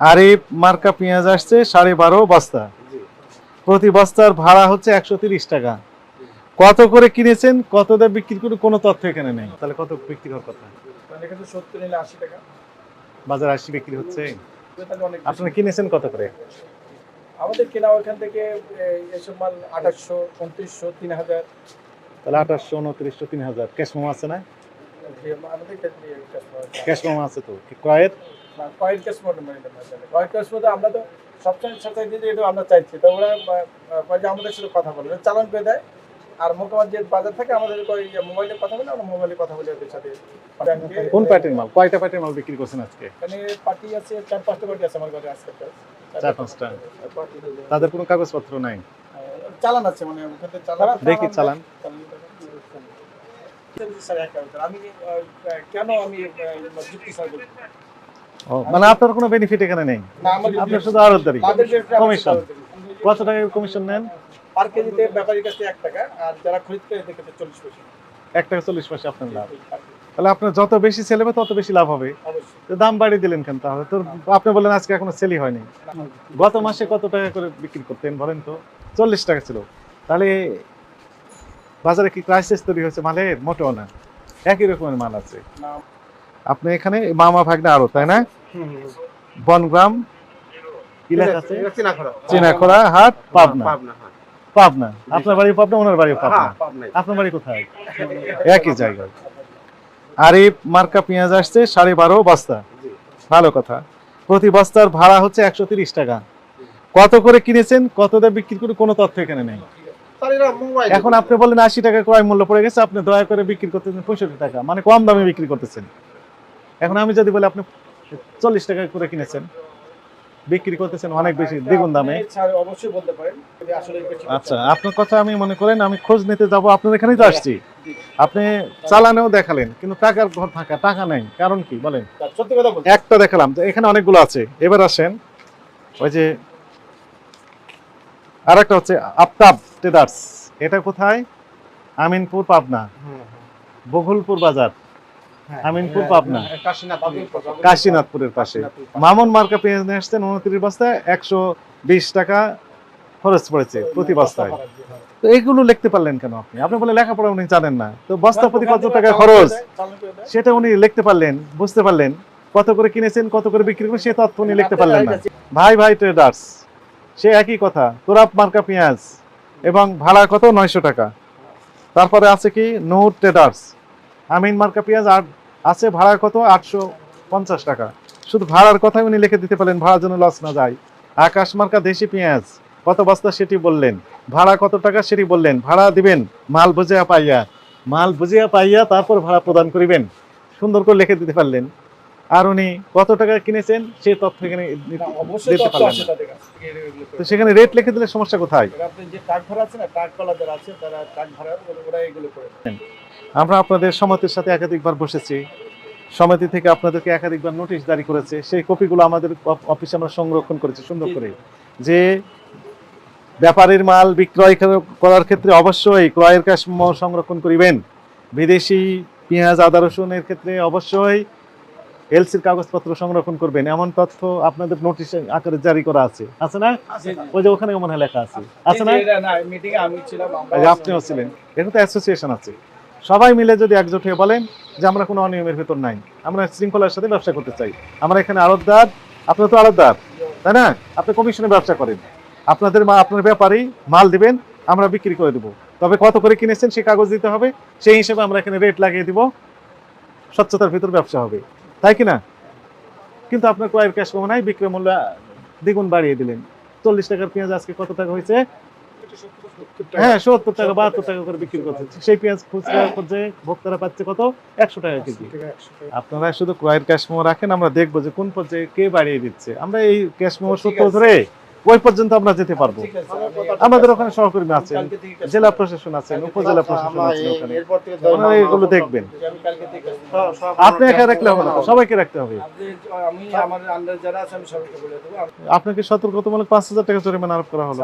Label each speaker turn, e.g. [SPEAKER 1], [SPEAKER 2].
[SPEAKER 1] আর এই মার্কা পেঁয়াজ আসছে সাড়ে বারো বস্তা। প্রতি বস্তার ভাড়া হচ্ছে একশো তিরিশ টাকা। কত করে কিনেছেন কত দাম বিক্রি করে কোনো তথ্য এখানে নেই। তাহলে কত বিক্রি হওয়ার কথা? বাজার আশি বিক্রি হচ্ছে। আপনারা কিনেছেন কত করে?
[SPEAKER 2] আমাদের কেনা ওখান থেকে এসব মাল আঠাশশো উনত্রিশশো তিন হাজার।
[SPEAKER 1] তাহলে আঠাশশো উনত্রিশশো তিন হাজার। ক্যাশ মোমো আছে না?
[SPEAKER 2] আমাদের।
[SPEAKER 1] ক্যাশ মোমো আছে। তো। ক্রয়ের?
[SPEAKER 2] না, কয়েক ক্যাশ মানে কয়েক ক্যাশ মধ্যে আমরা তো সবসময় সাথে দিতে এটা আমরা চাইছি। তো ওরা যে আমাদের সাথে কথা বলে চালান করে দেয়। আর মোকামার যে বাজার থাকে আমাদের মোবাইলে কথা বলে আমরা মোবাইলে কথা বলে ওদের সাথে
[SPEAKER 1] কোন প্যাটের মাল? কয়টা প্যাটের মাল বিক্রি করছেন আজকে?
[SPEAKER 2] এখানে পার্টি আছে চার পাঁচটা পার্টি আছে আমার ঘরে আজকে।
[SPEAKER 1] চার পাঁচটা। তাদের কোনো কাগজপত্র নাই?
[SPEAKER 2] চালান আছে মানে ওখান চালান।
[SPEAKER 1] দেখি চালান।
[SPEAKER 2] আমি কেন আমি যুক্তি স্যার
[SPEAKER 1] মানে আপনার কোনো বেনিফিট এখানে নেই? আপনার শুধু আড়তদারি
[SPEAKER 2] তাদের
[SPEAKER 1] কমিশন। কত টাকা কমিশন নেন?
[SPEAKER 2] পার কেজিতে ব্যাপারীর কাছে এক টাকা আর যারা খরিদ করে এদের কাছে চল্লিশ পয়সা।
[SPEAKER 1] এক টাকা চল্লিশ পয়সা আপনার লাভ। তাহলে আপনার যত বেশি সেল হবে তত বেশি লাভ হবে। তো দাম বাড়িয়ে দিলেন কেন তাহলে? তো আপনি বললেন আজকে এখনও সেলই হয়নি। গত মাসে কত টাকা করে বিক্রি করতেন বলেন তো? চল্লিশ টাকা ছিল। তাহলে বাজারে কি ক্রাইসিস তৈরি হয়েছে? মালের মোটেও না? একই রকমের মাল আছে।
[SPEAKER 2] না
[SPEAKER 1] আপনি এখানে মামা ভাগনা আরও তাই না? বনগ্রাম চিনাখোড়া। হাট পাবনা। পাবনা আপনার বাড়ি পাবনা ওনার বাড়ি পাবনা? আপনার বাড়ি কোথায়? একই জায়গায়। আর এই মার্কা পেঁয়াজ আসছে সাড়ে বারো বস্তা। ভালো কথা। প্রতি বস্তার ভাড়া হচ্ছে একশো তিরিশ টাকা। কত করে কিনেছেন? কত দাম বিক্রি করে কোনো তথ্য এখানে নেই। এখন আপনি বললেন আশি টাকা ক্রয় মূল্য পড়ে গেছে আপনি দয়া করে বিক্রি করতেছেন পঁয়ষট্টি টাকা। মানে কম দামে বিক্রি করতেছেন। এখন আমি যদি বলি আপনি চল্লিশ টাকা করে কিনেছেন বিক্রি করতেছেন অনেক বেশি দ্বিগুণ দামে।
[SPEAKER 2] অবশ্যই বলতে পারেন
[SPEAKER 1] আচ্ছা আপনার কথা আমি মনে করেন আমি খোঁজ নিতে যাব আপনার এখানেই তো আসছি। আপনি চালানেও দেখালেন কিন্তু টাকার ঘর থাকা টাকা নেই কারণ কি বলেন?
[SPEAKER 2] সত্যি কথা
[SPEAKER 1] একটা দেখালাম তো এখানে অনেকগুলো আছে এবার আসেন ওই যে আর একটা হচ্ছে আফতাব ট্রেডার্স এটা কোথায়? আমিনপুর পাবনা বঘুলপুর বাজার। আমিনপুর পাবনা। কাশীনাথপুরের পাশে। মামুন মার্কা পেঁয়াজ নিয়ে আসছেন উনত্রিশ বস্তায় একশো বিশ টাকা খরচ পড়েছে প্রতি বস্তায়। তো এইগুলো লিখতে পারলেন কেন আপনি? আপনি বলে লেখাপড়া উনি জানেন না। তো বস্তা প্রতি কত টাকা খরচ? সেটা উনি লিখতে পারলেন বুঝতে পারলেন। কত করে কিনেছেন কত করে বিক্রি করেন সে তথ্য উনি লিখতে পারলেন না। ভাই ভাই ট্রেডার্স সে একই কথা। তোরাপ মার্কা পেঁয়াজ এবং ভাড়া কত? নয়শো টাকা। তারপরে আছে কি নূর ট্রেডার্স আমিন মার্কা পেঁয়াজ আট আছে ভাড়া কত? আটশো পঞ্চাশ টাকা। শুধু ভাড়ার কথাই উনি লিখে দিতে পারলেন, ভাড়ার জন্য লস না যায়। আকাশ মার্কা দেশি পেঁয়াজ, কত বস্তা সেটি বললেন। ভাড়া কত টাকা সেটি বললেন, ভাড়া দিবেন, মাল বুঝিয়া পাইয়া। মাল বুঝিয়া পাইয়া তারপর ভাড়া প্রদান করিবেন। সুন্দর করে লিখে দিতে পারলেন। আর উনি কত টাকা কিনেছেন সে তথ্য এখানে
[SPEAKER 2] অবশ্যই
[SPEAKER 1] দিতে পারলেন তো সেখানে রেট লিখে দিলে সমস্যা কোথায়? আমরা আপনাদের সমিতির সাথে একাধিকবার বসেছি। সমিতি থেকে আপনাদেরকে একাধিকবার নোটিশ জারি করেছে। সেই কপিগুলো আমাদের অফ- অফিসে আমরা সংরক্ষণ করেছি সুন্দর করে। যে ব্যাপারীর মাল বিক্রয় করার ক্ষেত্রে অবশ্যই ক্রয়ের ক্যাশ সংরক্ষণ করিবেন। বিদেশি পেঁয়াজ আদা রসুনের ক্ষেত্রে অবশ্যই এলসির কাগজপত্র সংরক্ষণ করবেন এমন তথ্য আপনাদের নোটিশ আকারে জারি করা আছে। আছে না? ওই যে ওখানে মনে হয় লেখা আছে। আছে না?
[SPEAKER 2] না মিটিং আমি ছিলাম
[SPEAKER 1] আপনিও ছিলেন। এখানে তো অ্যাসোসিয়েশন আছে। সবাই মিলে যদি একজোট হয়ে বলেন যে আমরা কোনো অনিয়মের ভেতর নাই আমরা শৃঙ্খলার সাথে ব্যবসা করতে চাই। আমরা এখানে আড়তদার আপনার তো আড়তদার তাই না? আপনি কমিশনে ব্যবসা করেন। আপনাদের মা আপনার ব্যাপারেই মাল দিবেন আমরা বিক্রি করে দেবো। তবে কত করে কিনেছেন সে কাগজ দিতে হবে সেই হিসেবে আমরা এখানে রেট লাগিয়ে দিব। স্বচ্ছতার ভিতর ব্যবসা হবে। তাই কি না? কিন্তু আপনার ক্রয়ের ক্যাশ কমে নাই, বিক্রয় মূল্য দ্বিগুণ বাড়িয়ে দিলেন। চল্লিশ টাকার পেঁয়াজ আজকে কত টাকা হয়েছে? হ্যাঁ সত্তর টাকা, বাহাত্তর টাকা করে বিক্রি করছে। সেই পেঁয়াজ খুচরা ভোক্তারা পাচ্ছে কত? একশো টাকা কেজি। আপনারা শুধু ক্রয়ের ক্যাশ মেমো রাখেন, আমরা দেখব যে কোন পর্যায়ে কে বাড়িয়ে দিচ্ছে। আমরা এই ক্যাশ মেমো সূত্র ধরে ওই পর্যন্ত আমরা যেতে পারব। আমাদের ওখানে সহকর্মী আছেন জেলা প্রশাসন আছেন উপজেলা প্রশাসন আছেন ওখানে। ওনারা এগুলো দেখবেন।
[SPEAKER 2] আমি কালকে থেকে
[SPEAKER 1] আপনি একা রাখলে হবে না সবাইকে রাখতে হবে।
[SPEAKER 2] আপনি আমি আমার আন্ডার যারা আছে আমি সবাইকে বলে দেবো।
[SPEAKER 1] আপনাকে সতর্কতামূলক পাঁচ হাজার টাকা জরিমানা আরোপ করা হলো।